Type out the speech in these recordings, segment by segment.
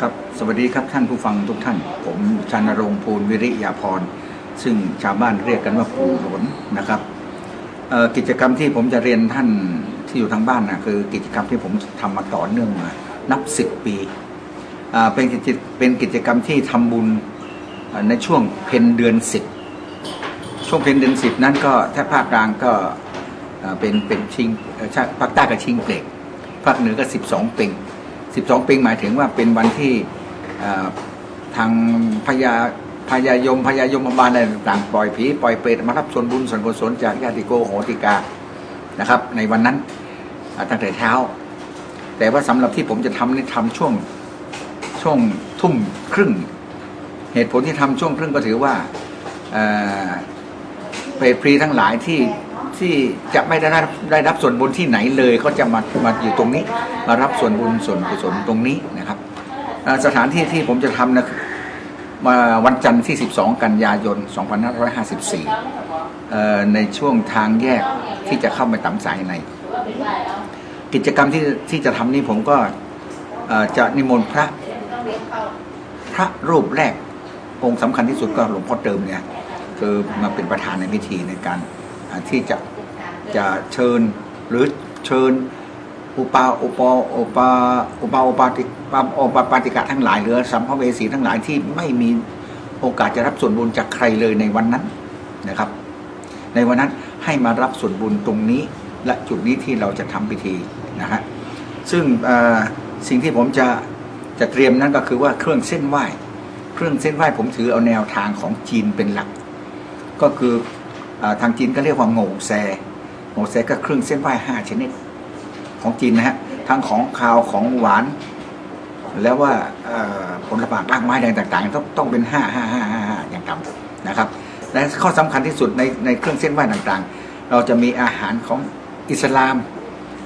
ครับสวัสดีครับท่านผู้ฟังทุกท่าน ผมชานรงค์ภูลวิริยาพร ซึ่งชาวบ้านเรียกกันว่าปู่หลนนะครับกิจกรรมที่ผมจะเรียนท่านที่อยู่ทางบ้านนะคือกิจกรรมที่ผมทำมาต่อเนื่องมา นับสิบปีเป็นกิจเป็นกิจกรรมที่ทำบุญในช่วงเพนเดือนสิบช่วงเพนเดือนสิบนั้นก็ถ้าภาคกลางก็เป็นเป็นชิงภาคใต้ก็ชิงเปลกภาคเหนือก็สิบสองเปง 12ปีหมายถึงว่าเป็นวันที่ทางพญาพญายมพญายมบาลอะไรต่างๆปล่อยผีปล่อยเปรตมารับส่วนบุญส่วนกุศลจากญาติโกโหติกานะครับ ในวันนั้นตั้งแต่เช้า แต่ว่าสำหรับที่ผมจะทำนี่ทำช่วงช่วงทุ่มครึ่ง เหตุผลที่ทำช่วงครึ่งก็ถือว่าเปรตพรีทั้งหลายที่ ที่จะไม่ได้รับได้รับส่วนบุญที่ไหนเลยเขาจะมามาอยู่ตรงนี้ มารับส่วนบุญส่วนกุศลตรงนี้นะครับสถานที่ที่ผมจะทำนะมาวันจันทร์ที่ 12 กันยายน 2554 ในช่วงทางแยกที่จะเข้าไปต่ำสายใน กิจกรรมที่ที่จะทำนี่ผมก็จะนิมนต์พระพระรูปแรกองค์สำคัญที่สุดก็หลวงพ่อเติมเนี่ยคือมาเป็นประธานในพิธีในการ ที่จะจะเชิญหรือเชิญอุปาอุปาอุปาอุปาอุปาติปาอุปาปาติกะทั้งหลายหรือสัมภเวสีทั้งหลายที่ไม่มีโอกาสจะรับส่วนบุญจากใครเลยในวันนั้นนะครับ ในวันนั้นให้มารับส่วนบุญตรงนี้และจุดนี้ที่เราจะทำพิธีนะฮะซึ่งสิ่งที่ผมจะจะเตรียมนั้นก็คือว่าเครื่องเส้นไหว้ เครื่องเส้นไหว้ผมถือเอาแนวทางของจีนเป็นหลัก ก็คือ ทางจีนก็เรียกว่าโง่แซโง่แซก็เครื่องเส้นไหว้ห้าชนิดของจีนนะฮะทั้งของคาวของหวาน แล้วว่าผลไม้รากไม้แดงต่างๆ ต้องต้องเป็นห้าห้าห้าห้าห้าอย่างต่ำนะครับและข้อสำคัญที่สุดในในเครื่องเส้นไหว้ต่างๆ เราจะมีอาหารของอิสลาม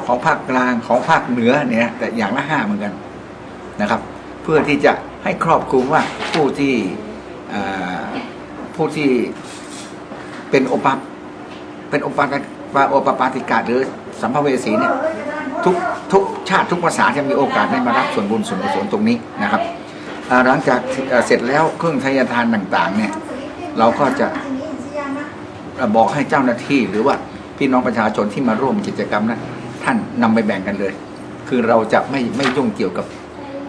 ของภาคกลางของภาคเหนือเนี่ยแต่อย่างละห้าเหมือนกันนะครับ เพื่อที่จะให้ครอบคลุมว่าผู้ที่ผู้ที่ เป็นโอปาเป็นโอปาปาโอปปาติกาหรือสัมภเวสีเนี่ยทุกทุกชาติทุกภาษาจะมีโอกาสได้มารับส่วนบุญส่วนกุศลตรงนี้นะครับหลังจากเสร็จแล้วเครื่องทายทานต่างๆเนี่ยเราก็จะบอกให้เจ้าหน้าที่หรือว่าพี่น้องประชาชนที่มาร่วมกิจกรรมนั้นท่านนำไปแบ่งกันเลย คือเราจะไม่ไม่ยุ่งเกี่ยวกับ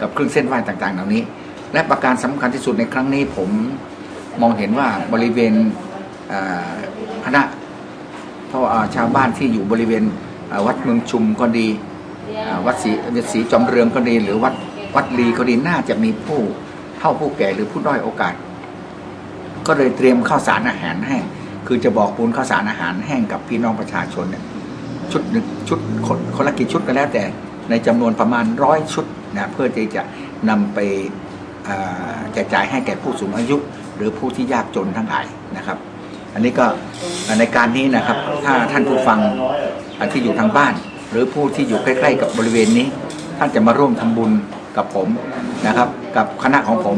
กับเครื่องเส้นไหว้ต่างๆ เหล่านี้ และประการสำคัญที่สุดในครั้งนี้ผมมองเห็นว่าบริเวณ คณะเพราะว่าชาวบ้านที่อยู่บริเวณวัดเมืองชุมก็ดี วัดศรีวัดศรีจอมเรืองก็ดี หรือวัดวัดลีก็ดีน่าจะมีผู้เฒ่าผู้แก่หรือผู้ด้อยโอกาส ก็เลยเตรียมข้าวสารอาหารแห้งคือจะบอกปูนข้าวสารอาหารแห้งกับพี่น้องประชาชนเนี่ยชุดหนึ่งชุดคนคนละกี่ชุดก็แล้วแต่ในจำนวนประมาณร้อยชุดนะเพื่อที่จะนำไปแจกจ่ายให้แก่ผู้สูงอายุ หรือผู้ที่ยากจนทั้งหลายนะครับ อันนี้ก็ในการนี้นะครับ ถ้าท่านผู้ฟังที่อยู่ทางบ้าน หรือผู้ที่อยู่ใกล้ ๆ กับบริเวณนี้ ท่านจะมาร่วมทำบุญกับผมนะครับ กับคณะของผม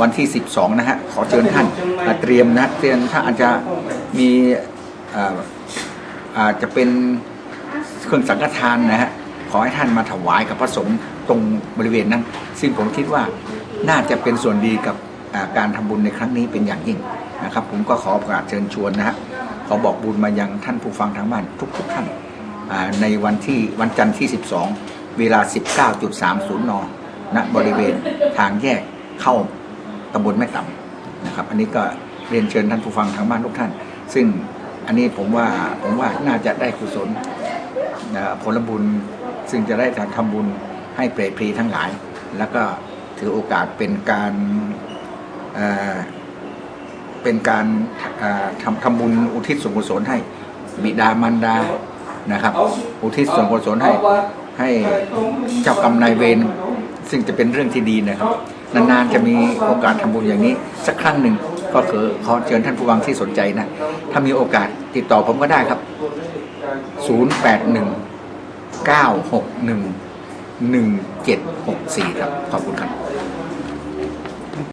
วันที่ 12 นะฮะ ขอเชิญท่านเตรียมนะเตรียมถ้าอาจจะมีอาจจะเป็นเครื่องสังฆทานนะฮะ ขอให้ท่านมาถวายกับพระสงฆ์ตรงบริเวณนั้น ซึ่งผมคิดว่าน่าจะเป็นส่วนดีกับการทำบุญในครั้งนี้เป็นอย่างยิ่ง นะครับ ผมก็ขอประกาศเชิญชวนนะฮะขอบอกบุญมายังท่านผู้ฟังทางบ้านทุกๆท่านในวันที่วันจันทร์ที่ 12 เวลา 19.30 นณบริเวณทางแยกเข้าตำบลแม่ต่ำนะครับ อันนี้ก็เรียนเชิญท่านผู้ฟังทางบ้านทุกท่าน ซึ่งอันนี้ผมว่าผมว่าน่าจะได้กุศลผลบุญซึ่งจะได้ทำบุญให้เปรตพรีทั้งหลาย แล้วก็ถือโอกาสเป็นการ เป็นการทำทำบุญอุทิศส่วนกุศลให้บิดามารดานะครับ อุทิศส่วนกุศลให้ให้เจ้ากรรมนายเวรซึ่งจะเป็นเรื่องที่ดีนะครับ นานๆจะมีโอกาสทำบุญอย่างนี้ สักครั้งหนึ่งก็คือขอเชิญท่านผู้ฟังที่สนใจนะ ถ้ามีโอกาสติดต่อผมก็ได้ครับ 081 961 1764 ครับ ขอบคุณครับ